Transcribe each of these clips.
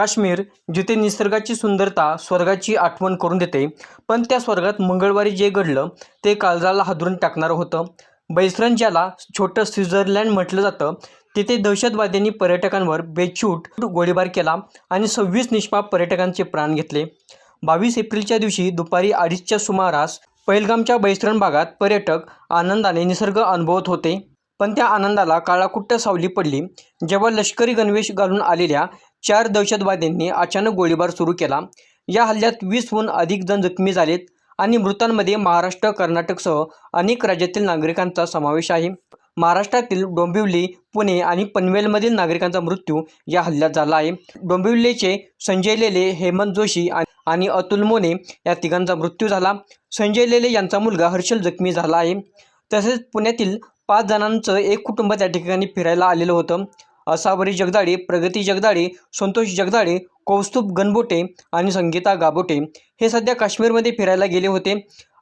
काश्मीर जिथे निसर्गाची सुंदरता स्वर्गाची आठवण करून देते. पण त्या स्वर्गात मंगळवारी जे घडलं ते काळजाला हादरून टाकणारं होतं. बैसरन ज्याला छोटं स्वित्झर्लंड म्हटलं जातं तिथे दहशतवाद्यांनी पर्यटकांवर बेछूट गोळीबार केला आणि सव्वीस निष्पाप पर्यटकांचे प्राण घेतले. बावीस एप्रिलच्या दिवशी दुपारी अडीचच्या सुमारास पहिलगामच्या बैसरण भागात पर्यटक आनंदाने निसर्ग अनुभवत होते. पण त्या आनंदाला काळाकुट्ट सावली पडली. जेव्हा लष्करी गणवेश घालून आलेल्या चार दहशतवाद्यांनी अचानक गोळीबार सुरू केला. या हल्ल्यात वीसहून अधिक जण जखमी झालेत आणि मृतांमध्ये महाराष्ट्र कर्नाटकसह अनेक राज्यातील नागरिकांचा समावेश आहे. महाराष्ट्रातील डोंबिवली पुणे आणि पनवेलमधील नागरिकांचा मृत्यू या हल्ल्यात झाला आहे. डोंबिवलीचे संजय लेले हेमंत जोशी आणि- अतुल मोने या तिघांचा मृत्यू झाला. संजय लेले यांचा मुलगा हर्षल जखमी झाला आहे. तसेच पुण्यातील पाच जणांचं एक कुटुंब त्या ठिकाणी फिरायला आलेलं होतं. असावरी जगदाळे प्रगती जगदाळे संतोष जगदाळे कौस्तुभ गणबोटे आणि संगीता गाबोटे हे सध्या काश्मीरमध्ये फिरायला गेले होते.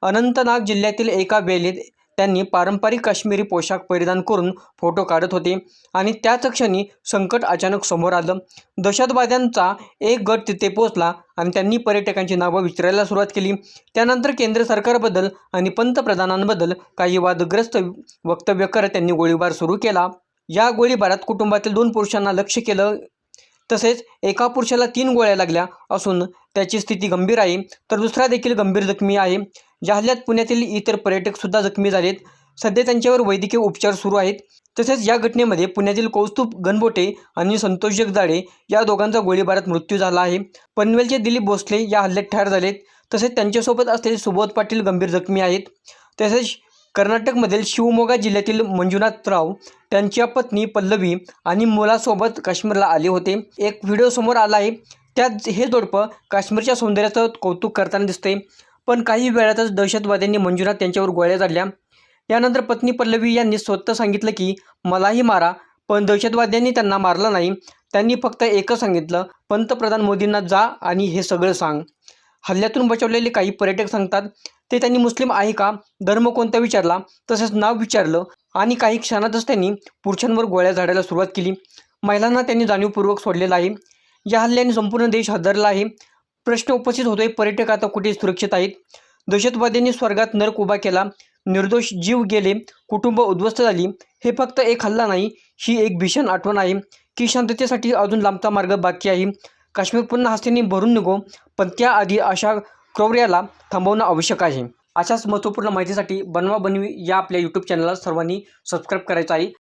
अनंतनाग जिल्ह्यातील एका वेलीत त्यांनी पारंपरिक काश्मीरी पोशाख परिधान करून फोटो काढत होते आणि त्याच क्षणी संकट अचानक समोर आलं. दहशतवाद्यांचा एक गट तिथे पोहोचला आणि त्यांनी पर्यटकांची नावं विचारायला सुरुवात केली. त्यानंतर केंद्र सरकारबद्दल आणि पंतप्रधानांबद्दल काही वादग्रस्त वक्तव्य करत त्यांनी गोळीबार सुरू केला. या गोळीबारात कुटुंबातील दोन पुरुषांना लक्ष केलं. तसेच एका पुरुषाला तीन गोळ्या लागल्या असून त्याची स्थिती गंभीर आहे. तर दुसरा देखील गंभीर जखमी आहे. या हल्ल्यात पुण्यातील इतर पर्यटकसुद्धा जखमी झालेत. सध्या त्यांच्यावर वैद्यकीय उपचार सुरू आहेत. तसेच या घटनेमध्ये पुण्यातील कौस्तुभ गणबोटे आणि संतोष जगदाळे या दोघांचा गोळीबारात मृत्यू झाला आहे. पनवेलचे दिलीप भोसले या हल्ल्यात ठार झालेत. तसेच त्यांच्यासोबत असलेले सुबोध पाटील गंभीर जखमी आहेत. तसेच कर्नाटकमधील शिवमोगा जिल्ह्यातील मंजुनाथराव त्यांच्या पत्नी पल्लवी आणि मुलासोबत काश्मीरला आले होते. एक व्हिडिओ समोर आला आहे त्यात हे जोडपं काश्मीरच्या सौंदर्याचं कौतुक करताना दिसते पण काही वेळातच दहशतवाद्यांनी मंजुनाथ त्यांच्यावर गोळ्या झाडल्या. यानंतर पत्नी पल्लवी यांनी स्वतः सांगितलं की मलाही मारा पण दहशतवाद्यांनी त्यांना मारलं नाही. त्यांनी फक्त एकच सांगितलं पंतप्रधान मोदींना जा आणि हे सगळं सांग. हल्ल्यातून बचावलेले काही पर्यटक सांगतात ते त्यांनी मुस्लिम आहे का? धर्म कोणता विचारला? तसेच नाव विचारलं आणि काही क्षणातच त्यांनी पुरुषांवर गोळ्या झाडायला सुरुवात केली. महिलांना त्यांनी जाणीवपूर्वक सोडलेलं आहे. या हल्ल्याने संपूर्ण देश हादरला आहे. प्रश्न उपस्थित होतोय. पर्यटक आता कुठे सुरक्षित आहेत? दहशतवाद्यांनी स्वर्गात नरक उभा केला. निर्दोष जीव गेले. कुटुंब उद्ध्वस्त झाली. हे फक्त एक हल्ला नाही ही एक भीषण आठवण आहे की शांततेसाठी अजून लांबचा मार्ग बाकी आहे. काश्मीर पुन्हा हस्तीने भरून निघो पण त्याआधी अशा क्रौर्याला थांबवणं आवश्यक आहे. अशाच महत्त्वपूर्ण माहितीसाठी बनवा बनवी या आपल्या यूट्यूब चॅनलला सर्वांनी सबस्क्राईब करायचं आहे.